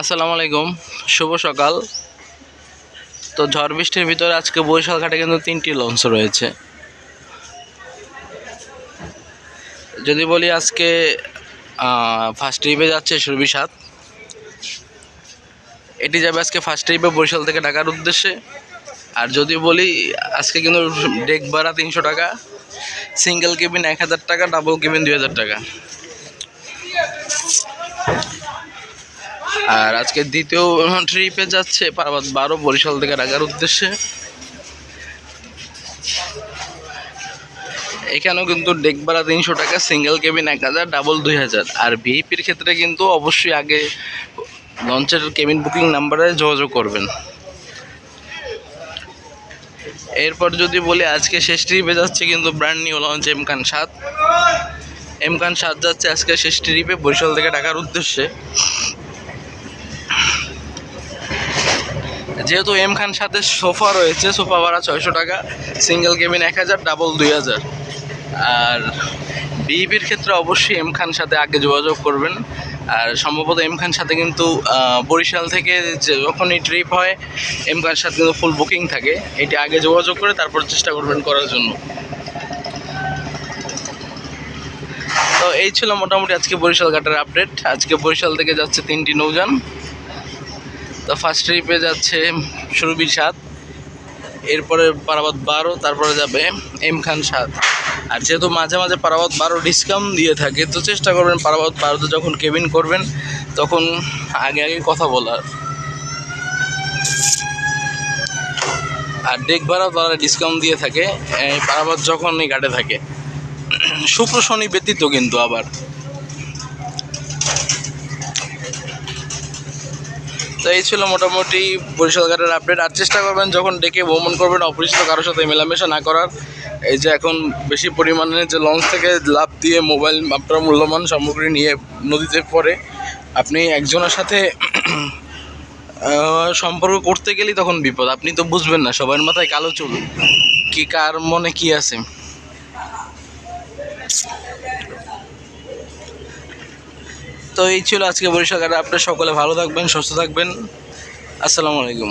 আসসালামু আলাইকুম, শুভ সকাল। তো ঝড় বৃষ্টির ভিতরে আজকে বরিশাল ঘাটে কিন্তু তিনটি লঞ্চ রয়েছে। যদি বলি আজকে ফার্স্ট ট্রিপে যাচ্ছে সুরভি সাত এটি যাবে আজকে ফার্স্ট ট্রিপে বরিশাল থেকে ঢাকার উদ্দেশ্যে। আর যদি বলি, আজকে কিন্তু ডেক ভাড়া তিনশো টাকা সিঙ্গেল কেবিন এক হাজার টাকা ডাবল কেবিন দুই হাজার টাকা। আর আজকে দ্বিতীয় ট্রিপে যাচ্ছে পার্বত বারো বরিশাল থেকে ঢাকার উদ্দেশ্যে। এখানেও কিন্তু ডেক ভাড়া তিনশো টাকা সিঙ্গেল কেবিন এক হাজার ডাবল দুই হাজার। আর ভিইপির ক্ষেত্রে কিন্তু অবশ্যই আগে লঞ্চের কেবিন বুকিং নাম্বারে যোগাযোগ করবেন। এরপর যদি বলি, আজকে শেষ ট্রিপে যাচ্ছে কিন্তু ব্র্যান্ড নিউ লঞ্চ এমকান সাত। এমকান সাত যাচ্ছে আজকে শেষ ট্রিপে বরিশাল থেকে ঢাকার উদ্দেশ্যে। যেহেতু এম খান সাথে সোফা রয়েছে, সোফা ভাড়া ছয়শো টাকা সিঙ্গেল কেবিন এক হাজার ডাবল দুই হাজার। আর বিইপির ক্ষেত্রে অবশ্যই এম খান সাথে আগে যোগাযোগ করবেন। আর সম্ভবত এম খান সাথে কিন্তু বরিশাল থেকে যখনই ট্রিপ হয়, এম খান সাথে কিন্তু ফুল বুকিং থাকে। এটি আগে যোগাযোগ করে তারপর চেষ্টা করবেন করার জন্য। তো এই ছিল মোটামুটি আজকে বরিশাল ঘাটের আপডেট আজকে বরিশাল থেকে যাচ্ছে তিনটি নৌযান। তো ফার্স্ট ট্রিপে যাচ্ছে সুরভি সাত এরপরে পারাবাদ বারো, তারপরে যাবে এম খান সাত আর যেহেতু মাঝে মাঝে পারাবাদ বারো ডিসকাউন্ট দিয়ে থাকে, তো চেষ্টা করবেন পারাবাদ বারোতে যখন কেবিন করবেন, তখন আগে আগে কথা বলার। আর ডেক ভাড়াও তারা ডিসকাউন্ট দিয়ে থাকে পারাবাদ যখন এই ঘাটে থাকে। শুক্র শনি ব্যতীত কিন্তু আবার। তো এই ছিল মোটামুটি বরিশাল ঘাটের আপডেট আর চেষ্টা করবেন যখন ডেকে ভ্রমণ করবেন, অপরিচিত কারোর সাথে মেলামেশা না করার। এই যে এখন বেশি পরিমাণে যে লঞ্চ থেকে লাভ দিয়ে মোবাইল আপনার মূল্যবান সামগ্রী নিয়ে নদীতে পড়ে, আপনি একজনের সাথে সম্পর্ক করতে গেলেই তখন বিপদ। আপনি তো বুঝবেন না, সবার মাথায় কালো চুল। কি কার মনে কি আছে? তো এই ছিল আজকে বরিশাল ঘাটে আপনার সকলে ভালো থাকবেন সুস্থ থাকবেন। আসসালামু আলাইকুম।